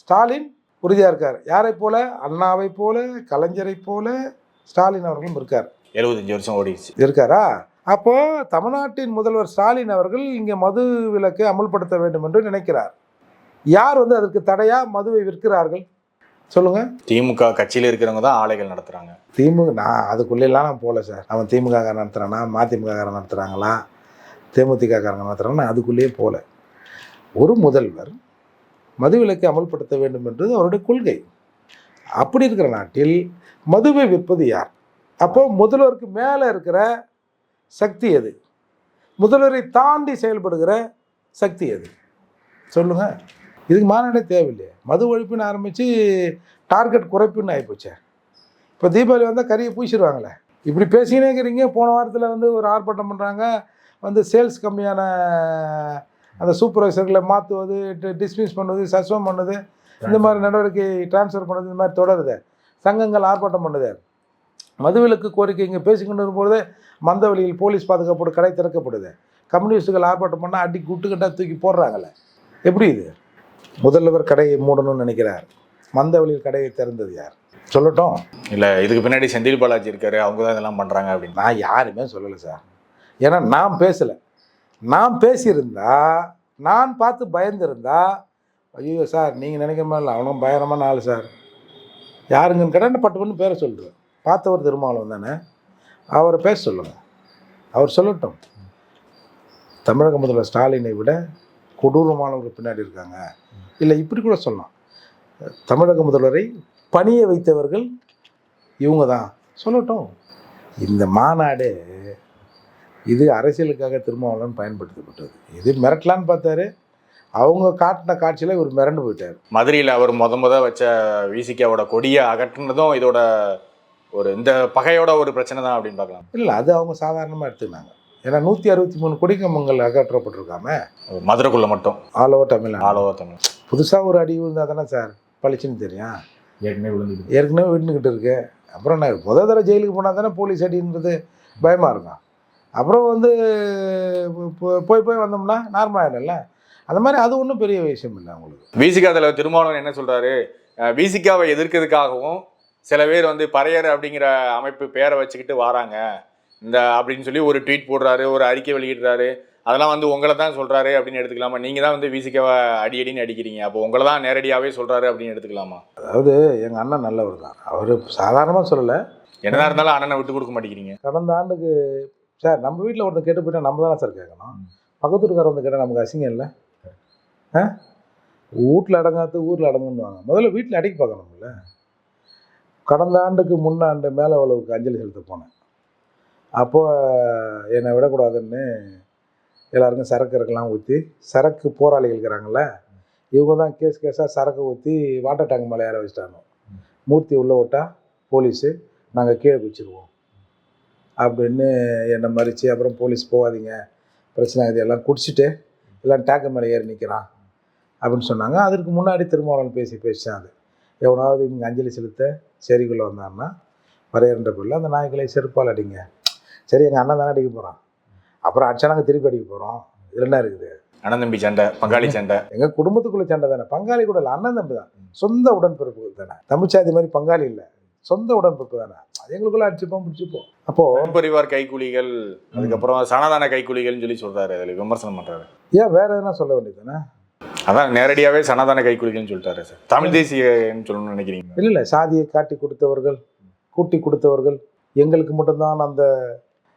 [SPEAKER 2] ஸ்டாலின் உறுதியாக இருக்கார். யாரை போல? அண்ணாவை போல கலைஞரை போல ஸ்டாலின் அவர்களும் இருக்கார்.
[SPEAKER 1] எழுபத்தஞ்சு வருஷம் ஓடிடுச்சு.
[SPEAKER 2] இருக்காரா? அப்போ தமிழ்நாட்டின் முதல்வர் ஸ்டாலின் அவர்கள் இங்கே மது விலக்கை அமுல்படுத்த வேண்டும் என்று நினைக்கிறார். யார் வந்து அதற்கு தடையா மதுவை விற்கிறார்கள்? சொல்லுங்க.
[SPEAKER 1] திமுக கட்சியில இருக்கிறவங்க தான் ஆலைகள் நடத்துறாங்க.
[SPEAKER 2] திமுக நான் அதுக்குள்ளெல்லாம் நான் போகல சார். அவன் திமுக காரன் நடத்துறானா? மதிமுக காரன் தேமுதிகக்காரங்க தேமுதிக காரங்க நான் அதுக்குள்ளேயே போகல ஒரு முதல்வர் மதுவிலக்கை அமல்படுத்த வேண்டும் என்றது அவருடைய கொள்கை. அப்படி இருக்கிற நாட்டில் மதுவை விற்பது யார்? அப்போ முதல்வருக்கு மேலே இருக்கிற சக்தி எது? முதல்வரை தாண்டி செயல்படுகிற சக்தி எது? சொல்லுங்க. இதுக்கு மாநாடே தேவையில்லையே. மது ஒழிப்புன்னு ஆரம்பித்து டார்கெட் குறைப்புன்னு ஆகிப்போச்சே இப்போ தீபாவளி வந்தால் கறியை பூசிடுவாங்களே. இப்படி பேசினேங்கிறீங்க. போன வாரத்தில் வந்து ஒரு ஆர்ப்பாட்டம் பண்ணுறாங்க வந்து சேல்ஸ் கம்மியான அந்த சூப்பர்வைசர்களை மாற்றுவது டிஸ்மிஸ் பண்ணுவது சஸ்பெண்ட் பண்ணுது இந்த மாதிரி நடவடிக்கை ட்ரான்ஸ்ஃபர் பண்ணுறது இந்த மாதிரி தொடருது. சங்கங்கள் ஆர்ப்பாட்டம் பண்ணுது. மதுவிலக்கு கோரிக்கை இங்கே பேசிக்கொண்டு இருக்கும்பொழுது மந்தவெளியில் போலீஸ் பாதுகாப்போடு கடை திறக்கப்படுது. கம்யூனிஸ்ட்டுகள் ஆர்ப்பாட்டம் பண்ணால் அடி குட்டுக்கட்டாக தூக்கி போடுறாங்கல்ல. எப்படி இது? முதல்வர் கடையை மூடணும்னு நினைக்கிறார். மந்தவெளியில் கடையை திறந்தது யார்? சொல்லட்டும்.
[SPEAKER 1] இல்ல இதுக்கு பின்னாடி செந்தில் பாலாஜி இருக்காரு. அவங்க தான் இதெல்லாம் பண்றாங்க அப்படின்னு.
[SPEAKER 2] நான் யாருமே சொல்லலை சார். ஏன்னா நான் பேசலை. நான் பேசியிருந்தா நான் பார்த்து பயந்துருந்தா ஐயோ சார் நீங்கள் நினைக்கிற மாதிரி இல்லை. அவனும் பயங்கரமான ஆள் சார். யாருங்கன்னு கேட்டால் பட்டு பண்ணி பேரை சொல்லுவேன். பார்த்தவர் திருமாவளவன் தானே? அவரை பேச சொல்லுங்கள் அவர் சொல்லட்டும். தமிழக முதல்வர் ஸ்டாலினை விட கொடூரமானவர்கள் பின்னாடி இருக்காங்க. இல்லை இப்படி கூட சொல்லலாம். தமிழக முதல்வரை பணிய வைத்தவர்கள் இவங்க தான். சொல்லட்டும். இந்த மாநாடு இது அரசியலுக்காக திருமாவளவன் பயன்படுத்தப்பட்டது. இது மிரட்டலான்னு பார்த்தாரு. அவங்க காட்டின காட்சியில் இவர் மிரண்டு போயிட்டார்.
[SPEAKER 1] மதுரையில் அவர் முத முத வச்ச விசிகாவோட கொடியை அகற்றுனதும் இதோட ஒரு இந்த பகையோட ஒரு பிரச்சனை தான் அப்படின்னு பார்க்கலாம்.
[SPEAKER 2] இல்லை அது அவங்க சாதாரணமாக எடுத்துக்கினாங்க ஏன்னா நூற்றி அறுபத்தி மூணு கொடிக்கம்பங்கள் அகற்றப்பட்டிருக்காம
[SPEAKER 1] மதுரைக்குள்ள மட்டும்.
[SPEAKER 2] All over Tamil Nadu.
[SPEAKER 1] All over Tamil.
[SPEAKER 2] புதுசாக ஒரு அடி விழுந்தால் தானே சார்? பளிச்சுன்னு தெரியும்.
[SPEAKER 1] ஏற்கனவே விழுந்து
[SPEAKER 2] ஏற்கனவே விட்டுக்கிட்டு இருக்கு. அப்புறம் நான் முதல் தடவை ஜெயிலுக்கு போனால் தானே போலீஸ் அடின்றது பயமாக இருக்கும் அப்புறம் வந்து போய் போய் வந்தோம்னா நார்மல் ஆகிடும்ல அந்த மாதிரி அது ஒன்றும் பெரிய விஷயம் இல்லை அவங்களுக்கு.
[SPEAKER 1] விசிகா தலைவர் திருமாவளவன் என்ன சொல்றாரு? விசிகாவை எதிர்க்கிறதுக்காகவும் சில பேர் வந்து பறையர் அப்படிங்கிற அமைப்பு பேரை வச்சுக்கிட்டு வராங்க. இந்த அப்படின்னு சொல்லி ஒரு ட்வீட் போடுறாரு ஒரு அறிக்கை வெளியிடுறாரு. அதெல்லாம் வந்து உங்களை தான் சொல்றாரு அப்படின்னு எடுத்துக்கலாமா? நீங்க தான் வந்து விசிகாவை அடி அடின்னு அடிக்கிறீங்க. அப்போ உங்களை தான் நேரடியாவே சொல்றாரு அப்படின்னு எடுத்துக்கலாமா?
[SPEAKER 2] அதாவது எங்கள் அண்ணன் நல்லவர் தான். அவர் சாதாரணமாக சொல்லலை.
[SPEAKER 1] என்னதான் இருந்தாலும் அண்ணனை விட்டு கொடுக்க மாட்டேங்கிறீங்க.
[SPEAKER 2] கடந்த ஆண்டுக்கு சார் நம்ம வீட்டில் ஒருத்தர் கேட்டு போயிட்டா நம்ம தானே சார் கேட்கணும் பக்கத்து வீட்டுக்காரர் வந்து கேட்டால் நமக்கு அசிங்கம் இல்லை. ஆ? வீட்டில் அடங்காத்து ஊரில் அடங்குன்னுவாங்க முதல்ல வீட்டில் அடைக்கி பார்க்கணும்ல கடந்த ஆண்டுக்கு முன்னாண்டு மேலே உழவுக்கு அஞ்சலி செலுத்த போனேன். அப்போது என்னை விடக்கூடாதுன்னு எல்லாருக்கும் சரக்கு இருக்கலாம் ஊற்றி சரக்கு போராளிகள் இருக்கிறாங்கல்ல இவங்க தான் கேஸ் கேஸாக சரக்கு ஊற்றி வாட்டர் டேங்க் மேலே ஏற வச்சிட்டாங்க. மூர்த்தி உள்ளே விட்டால் போலீஸு நாங்கள் கீழே குச்சிடுவோம் அப்படின்னு என்னை மறித்து அப்புறம் போலீஸ் போகாதீங்க பிரச்சனை இது எல்லாம் குடிச்சிட்டு எல்லாம் டேங்க் மேலே ஏறி நிற்கிறான் அப்படின்னு சொன்னாங்க. அதற்கு முன்னாடி திருமாவளவன் பேசி பேசிட்டான் அது. எவனாவது இங்கே அஞ்சலி செலுத்த சேரிக்குள்ளே வந்தான்னா வரையறன்ற பிள்ளை அந்த நாய்களை செருப்பால் அடிங்க. சரி எங்கள் அண்ணன் தானே அடிக்க போகிறான் அப்புறம் அடிச்சானாங்க திருப்பி அடிக்க போகிறோம் இதில் என்ன இருக்குது?
[SPEAKER 1] அண்ணன் தம்பி சண்டை பங்காளி சண்டை.
[SPEAKER 2] எங்கள் குடும்பத்துக்குள்ள சண்டை தானே? பங்காளி கூட இல்லை அண்ணன் தம்பி தான். சொந்த உடன்பிறப்புகள் தானே? தமிழ்ச்சாதி மாதிரி பங்காளி இல்லை. சொந்த உடன்பிறப்பு தானே? அது எங்களுக்குள்ள அடிச்சுப்போம் பிடிச்சிப்போம். அப்போது
[SPEAKER 1] பரிவார் கைக்கூலிகள் அதுக்கப்புறம் சனாதான கைக்கூலிகள்னு சொல்லி சொல்றாரு அதில் விமர்சனம் பண்றாரு.
[SPEAKER 2] ஏன் வேற எதனா சொல்ல வேண்டியது தானே
[SPEAKER 1] அதான் நேரடியாவே சனாதான கைக்கூலிகள்னு சொல்லிட்டாரு சார். தமிழ் தேசியன்னு சொல்லணும்னு நினைக்கிறீங்க?
[SPEAKER 2] இல்லை இல்லை சாதியை காட்டி கொடுத்தவர்கள் கூட்டி கொடுத்தவர்கள் எங்களுக்கு மட்டும்தான் அந்த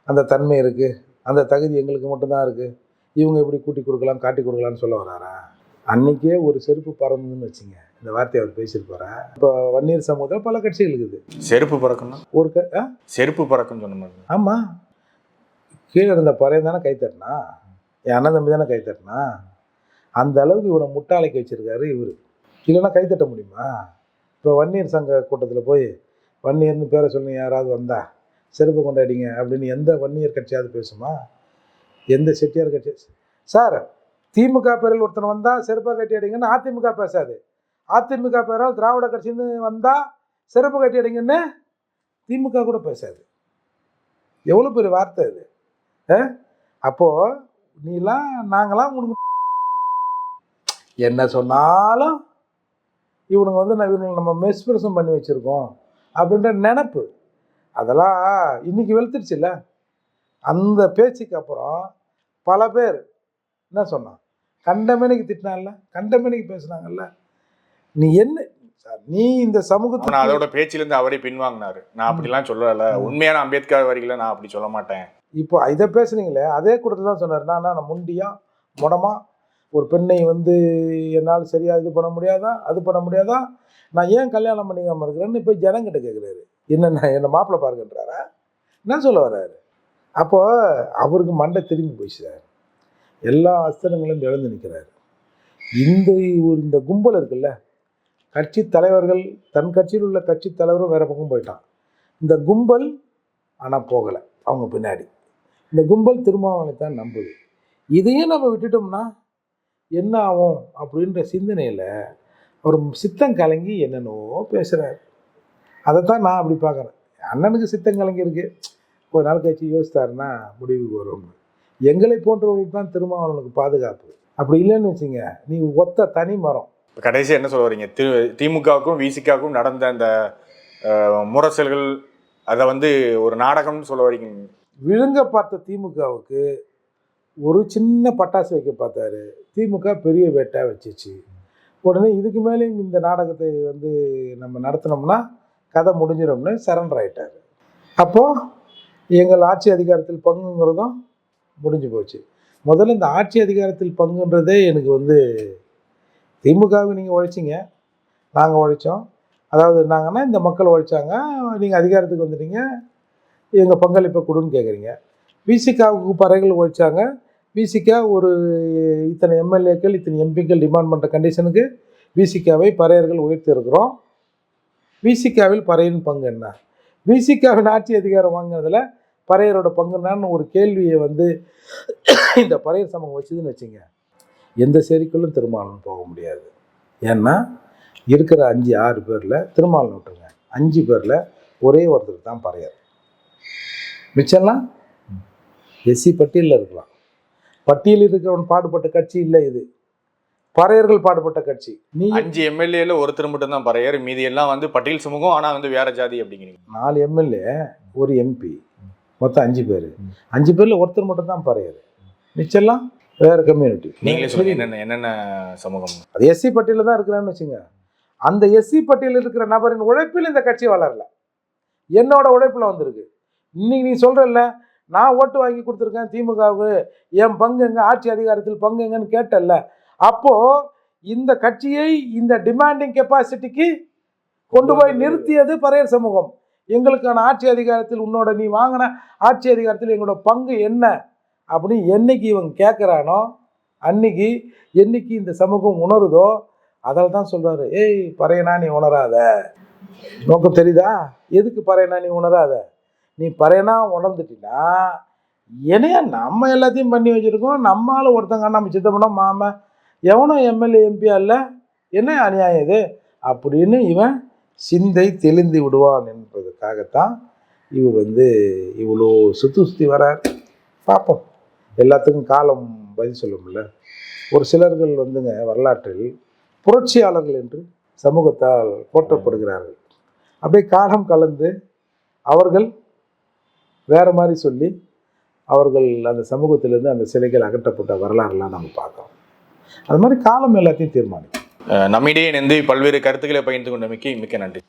[SPEAKER 2] அந்த தன்மை இருக்குது அந்த தகுதி எங்களுக்கு மட்டும்தான் இருக்குது இவங்க எப்படி கூட்டி கொடுக்கலாம் காட்டி கொடுக்கலாம்னு சொல்ல வராரா? அன்னைக்கே ஒரு செருப்பு பறந்துன்னு வச்சுங்க. இந்த வார்த்தையை அவர் பேசியிருப்பாரா இப்போ வன்னியர் சமூகத்தில் பல கட்சிகள் இருக்குது.
[SPEAKER 1] செருப்பு பறக்கும்னா?
[SPEAKER 2] ஒரு க
[SPEAKER 1] செருப்பு பறக்கும்னு சொன்ன
[SPEAKER 2] ஆமாம் கீழே இருந்த பறையன் தானே கை தட்டினா? என் அண்ணன் தம்பி தானே கை தட்டினா? அந்த அளவுக்கு இவனை முட்டாளைக்கு வச்சிருக்காரு இவர். இல்லைன்னா கை தட்ட முடியுமா? இப்போ வன்னியர் சங்க கூட்டத்தில் போய் வன்னியர்னு பேரை சொல்லி யாராவது வந்தா? செருப்பு கொண்டாடிங்க அப்படின்னு எந்த வன்னியர் கட்சியாவது பேசுமா? எந்த செட்டியார் கட்சி? சார் திமுக பேரில் ஒருத்தன் வந்தால் செருப்பை கட்டி அடிங்கன்னு அதிமுக பேசாது. அதிமுக பேரால் திராவிட கட்சின்னு வந்தால் சிறப்பு கட்டி அடிங்கன்னு திமுக கூட பேசாது. எவ்வளோ பெரிய வார்த்தை இது? ஆ? நீலாம் நாங்களாம் உனக்கு என்ன சொன்னாலும் இவனுங்க வந்து நான் இவனுங்க நம்ம மெஸ்பிரசம் பண்ணி வச்சுருக்கோம் அப்படின்ற நினப்பு. அதெல்லாம் இன்றைக்கி வெளுத்துருச்சுல்ல? அந்த பேச்சுக்கு அப்புறம் பல பேர் என்ன சொன்னான்? கண்டமேனிக்கு திட்டினான்ல கண்டமேனிக்கு பேசுனாங்கல்ல? நீ என்ன? நீ இந்த
[SPEAKER 1] ஆனா
[SPEAKER 2] சமூகத்துக்கு
[SPEAKER 1] அதோட பேச்சிலிருந்து அவரே பின்வாங்கினாரு. நான் அப்படிலாம் சொல்லல. உண்மையான அம்பேத்கர் வரிகளை நான் அப்படி சொல்ல மாட்டேன்.
[SPEAKER 2] இப்போ இதை பேசுனீங்களே அதே கூட்டத்தில் தான் சொன்னார். நான் நான் முண்டியா முடமா? ஒரு பெண்ணை வந்து என்னால் சரியா இது பண்ண முடியாதா? அது பண்ண முடியாதா? நான் ஏன் கல்யாணம் பண்ணிக்காம இருக்கிறேன்னு போய் ஜனங்கிட்ட கேட்குறாரு என்ன நான் என்ன மாப்பிள்ளை பாருங்கன்றாரா? என்ன சொல்ல வர்றாரு? அப்போ அவருக்கு மண்டை திரும்பி போயிடுச்சு சார். எல்லா அஸ்திரங்களும் இழந்து நிற்கிறாரு இந்த ஒரு இந்த கும்பல் இருக்குல்ல கட்சி தலைவர்கள் தன் கட்சியில் உள்ள கட்சி தலைவரும் வேறு பக்கம் போயிட்டான். இந்த கும்பல் ஆனால் போகலை அவங்க பின்னாடி. இந்த கும்பல் திருமாவளவனை தான் நம்புது. இதையும் நம்ம விட்டுட்டோம்னா என்ன ஆகும் அப்படின்ற சிந்தனையில் ஒரு சித்தம் கலங்கி என்னென்னவோ பேசுகிறார் அதை தான் நான் அப்படி பார்க்குறேன். அண்ணனுக்கு சித்தம் கலங்கி இருக்கு. கொஞ்ச நாள் கழிச்சு யோசித்தாருன்னா முடிவுக்கு வரும்னு எங்களை போன்றவர்களுக்கு தான் திருமாவளவனுக்கு பாதுகாப்பு. அப்படி இல்லைன்னு வச்சுங்க நீ ஒத்த தனி மரம்.
[SPEAKER 1] இப்போ கடைசி என்ன சொல்ல வரீங்க? திரு திமுகவுக்கும் விசிகாவுக்கும் நடந்த அந்த முரசல்கள் அதை வந்து ஒரு நாடகம்னு சொல்ல வரீங்க.
[SPEAKER 2] விழுங்க பார்த்த திமுகவுக்கு ஒரு சின்ன பட்டாசு வைக்க பார்த்தாரு. திமுக பெரிய வேட்டாக வச்சிச்சு. உடனே இதுக்கு மேலேயும் இந்த நாடகத்தை வந்து நம்ம நடத்தினோம்னா கதை முடிஞ்சிடும்னு சரண்டர் ஆகிட்டார் அப்போது எங்கள் ஆட்சி அதிகாரத்தில் பங்குங்கிறதும் முடிஞ்சு போச்சு. முதல்ல இந்த ஆட்சி அதிகாரத்தில் பங்குன்றதே எனக்கு வந்து திமுகவை நீங்கள் உழைச்சிங்க. நாங்கள் உழைச்சோம். அதாவது நாங்கன்னா இந்த மக்கள் உழைச்சாங்க. நீங்கள் அதிகாரத்துக்கு வந்துட்டீங்க. எங்கள் பங்களிப்பை கொடுன்னு கேட்குறீங்க விசிகாவுக்கு பறைகள் உழைச்சாங்க. விசிகா ஒரு இத்தனை எம்எல்ஏக்கள் இத்தனை எம்பிக்கள் டிமாண்ட் பண்ணுற கண்டிஷனுக்கு விசிகாவை பறையர்கள் உயர்த்தியிருக்கிறோம் விசிகாவில் பறையின் பங்கு என்ன? விசிகாவின் ஆட்சி அதிகாரம் வாங்கினதில் பறையரோட பங்கு என்னன்னு ஒரு கேள்வியை வந்து இந்த பறையர் சமூகம் வச்சுதுன்னு வச்சுங்க. எந்த சேரிக்குள்ளும் திருமாவளவன் போக முடியாது. ஏன்னா இருக்கிற அஞ்சு ஆறு பேரில் திருமாவளவன் விட்டுருங்க அஞ்சு பேரில் ஒரே ஒருத்தர் தான் பறையர். மிச்சம்லாம் எஸ்சி பட்டியலில் இருக்கலாம். பட்டியலில் இருக்கிறவன் பாடுபட்ட கட்சி இல்லை இது. பறையர்கள் பாடுபட்ட கட்சி. நீ
[SPEAKER 1] அஞ்சு எம்எல்ஏல ஒருத்தர் மட்டும் தான் பறையர். மீதி எல்லாம் வந்து பட்டியல் சமூகம் ஆனா வந்து வேற ஜாதி அப்படிங்கிறீங்க.
[SPEAKER 2] நாலு எம்எல்ஏ ஒரு எம்பி. மொத்தம் அஞ்சு பேர். அஞ்சு பேரில் ஒருத்தர் மட்டும் தான் பறையர். மிச்சம்லாம் வேற கம்யூனிட்டி
[SPEAKER 1] நீங்களே சொல்லுங்க என்னென்ன என்னென்ன சமூகம்?
[SPEAKER 2] அது எஸ்சி பட்டியலில் தான் இருக்கிறான்னு வச்சுங்க. அந்த எஸ்சி பட்டியலில் இருக்கிற நபரின் உழைப்பில் இந்த கட்சி வளரல. என்னோட உழைப்பில் வந்திருக்கு. இன்னைக்கு நீ சொல்கிறல்ல நான் ஓட்டு வாங்கி கொடுத்துருக்கேன் திமுகவுக்கு என் பங்கு எங்க ஆட்சி அதிகாரத்தில் பங்கு எங்கன்னு கேட்டல்ல. அப்போ இந்த கட்சியை இந்த டிமாண்டிங் கெப்பாசிட்டிக்கு கொண்டு போய் நிறுத்தியது பறையர் சமூகம். எங்களுக்கான ஆட்சி அதிகாரத்தில் உன்னோட நீ வாங்கின ஆட்சி அதிகாரத்தில் எங்களோட பங்கு என்ன? அப்படின்னு என்னைக்கு இவங்க கேட்குறானோ அன்னைக்கு என்னைக்கு இந்த சமூகம் உணருதோ அதில் தான் சொல்கிறாரு ஏய் பறையனா நீ உணராத. நோக்கம் தெரியுதா? எதுக்கு பறையனா நீ உணராத? நீ பறையனா உணர்ந்துட்டினா என்னையா நம்ம எல்லாத்தையும் பண்ணி வச்சுருக்கோம் நம்மளால் ஒருத்தங்க நம்ம சித்தப்படம் மாமன் எவனோ எம்எல்ஏ எம்பியா இல்லை என்ன அநியாயம் இது? அப்படின்னு இவன் சிந்தை தெளிந்து விடுவான் என்பதற்காகத்தான் இவர் வந்து இவ்வளோ சுற்றி சுற்றி வரார். பார்ப்போம். எல்லாத்துக்கும் காலம் பதில் சொல்லும்ல. ஒரு சிலர்கள் வந்துங்க வரலாற்றில் புரட்சியாளர்கள் என்று சமூகத்தால் போற்றப்படுகிறார்கள். அப்படியே காலம் கலந்து அவர்கள் வேற மாதிரி சொல்லி அவர்கள் அந்த சமூகத்திலிருந்து அந்த சிலைகள் அகற்றப்பட்ட வரலாறுலாம் நம்ம பார்க்குறோம். அது மாதிரி காலம் எல்லாத்தையும் தீர்மானிக்கும்.
[SPEAKER 1] நம்மிடையே இணைந்து பல்வேறு கருத்துக்களை பகிர்ந்து கொண்டமைக்கு மிக்க நன்றி.